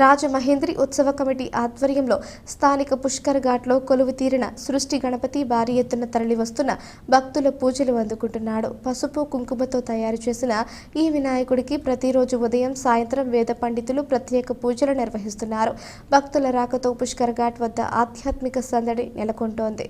రాజమహేంద్రి ఉత్సవ కమిటీ ఆధ్వర్యంలో స్థానిక పుష్కర్ ఘాట్లో కొలువు తీరిన సృష్టి గణపతి భారీ ఎత్తున తరలివస్తున్న భక్తుల పూజలు అందుకుంటున్నాడు. పసుపు కుంకుమతో తయారు చేసిన ఈ వినాయకుడికి ప్రతిరోజు ఉదయం సాయంత్రం వేద పండితులు ప్రత్యేక పూజలు నిర్వహిస్తున్నారు. భక్తుల రాకతో పుష్కర్ ఘాట్ వద్ద ఆధ్యాత్మిక సందడి నెలకొంటోంది.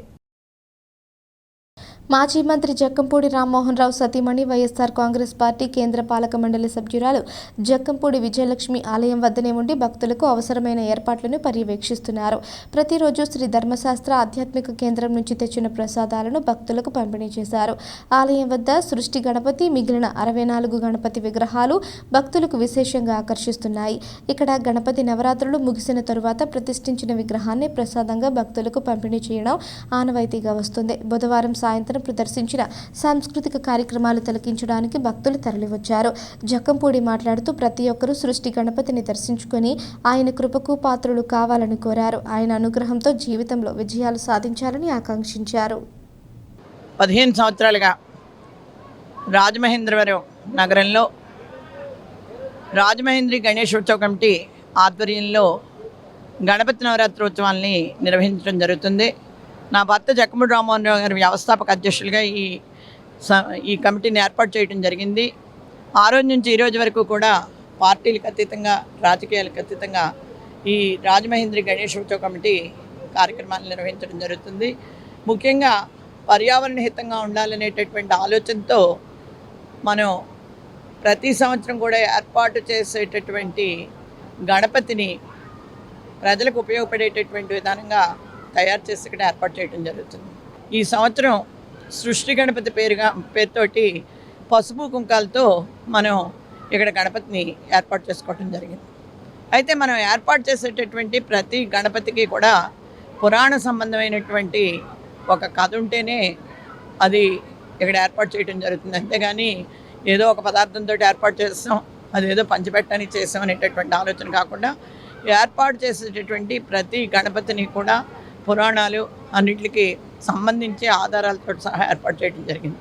మాజీ మంత్రి జక్కంపూడి రామ్మోహన్ రావు సతీమణి వైఎస్ఆర్ కాంగ్రెస్ పార్టీ కేంద్ర పాలక మండలి సభ్యురాలు జక్కంపూడి విజయలక్ష్మి ఆలయం వద్దనే ఉండి భక్తులకు అవసరమైన ఏర్పాట్లను పర్యవేక్షిస్తున్నారు. ప్రతిరోజు శ్రీ ధర్మశాస్త్ర ఆధ్యాత్మిక కేంద్రం నుంచి తెచ్చిన ప్రసాదాలను భక్తులకు పంపిణీ చేశారు. ఆలయం వద్ద సృష్టి గణపతి మిగిలిన అరవై నాలుగు గణపతి విగ్రహాలు భక్తులకు విశేషంగా ఆకర్షిస్తున్నాయి. ఇక్కడ గణపతి నవరాత్రులు ముగిసిన తరువాత ప్రతిష్ఠించిన విగ్రహాన్ని ప్రసాదంగా భక్తులకు పంపిణీ చేయడం ఆనవాయితీగా వస్తుంది. బుధవారం సాయంత్రం ప్రదర్శించిన సాంస్కృతిక కార్యక్రమాలు తిలకించడానికి భక్తులు తరలివచ్చారు. జక్కంపూడి మాట్లాడుతూ ప్రతి ఒక్కరూ సృష్టి గణపతిని దర్శించుకొని ఆయన కృపకు పాత్రులు కావాలని కోరారు. ఆయన అనుగ్రహంతో జీవితంలో విజయాలు సాధించాలని ఆకాంక్షించారు. పదిహేను సంవత్సరాలుగా రాజమహేంద్రవరం నగరంలో రాజమహేంద్రి గణేశోత్సవ కమిటీ ఆధ్వర్యంలో గణపతి నవరాత్రోత్సవాల్ని నిర్వహించడం జరుగుతుంది. నా భర్త జక్కముడి రామ్మోహన్ రావు గారి వ్యవస్థాపక అధ్యక్షులుగా ఈ స- ఈ కమిటీని ఏర్పాటు చేయడం జరిగింది. ఆ రోజు నుంచి ఈ రోజు వరకు కూడా పార్టీలకు అతీతంగా రాజకీయాలకు అతీతంగా ఈ రాజమహేంద్రి గణేష్ ఉత్సవ కమిటీ కార్యక్రమాలు నిర్వహించడం జరుగుతుంది. ముఖ్యంగా పర్యావరణ హితంగా ఉండాలనేటటువంటి ఆలోచనతో మనం ప్రతి సంవత్సరం కూడా ఏర్పాటు చేసేటటువంటి గణపతిని ప్రజలకు ఉపయోగపడేటటువంటి విధానంగా తయారు చేసి ఇక్కడ ఏర్పాటు చేయడం జరుగుతుంది. ఈ సంవత్సరం సృష్టి గణపతి పేరుగా పేరుతోటి పసుపు కుంకాలతో మనం ఇక్కడ గణపతిని ఏర్పాటు చేసుకోవటం జరిగింది. అయితే మనం ఏర్పాటు చేసేటటువంటి ప్రతి గణపతికి కూడా పురాణ సంబంధమైనటువంటి ఒక కథ ఉంటేనే అది ఇక్కడ ఏర్పాటు చేయడం జరుగుతుంది. అంతేగాని ఏదో ఒక పదార్థంతో ఏర్పాటు చేస్తాం అదేదో పంచిపెట్టడానికి చేసాం అనేటటువంటి ఆలోచన కాకుండా ఏర్పాటు చేసేటటువంటి ప్రతి గణపతిని కూడా పురాణాలు అన్నింటికి సంబంధించి ఆధారాలతో సహా ఏర్పాటు చేయడం జరిగింది.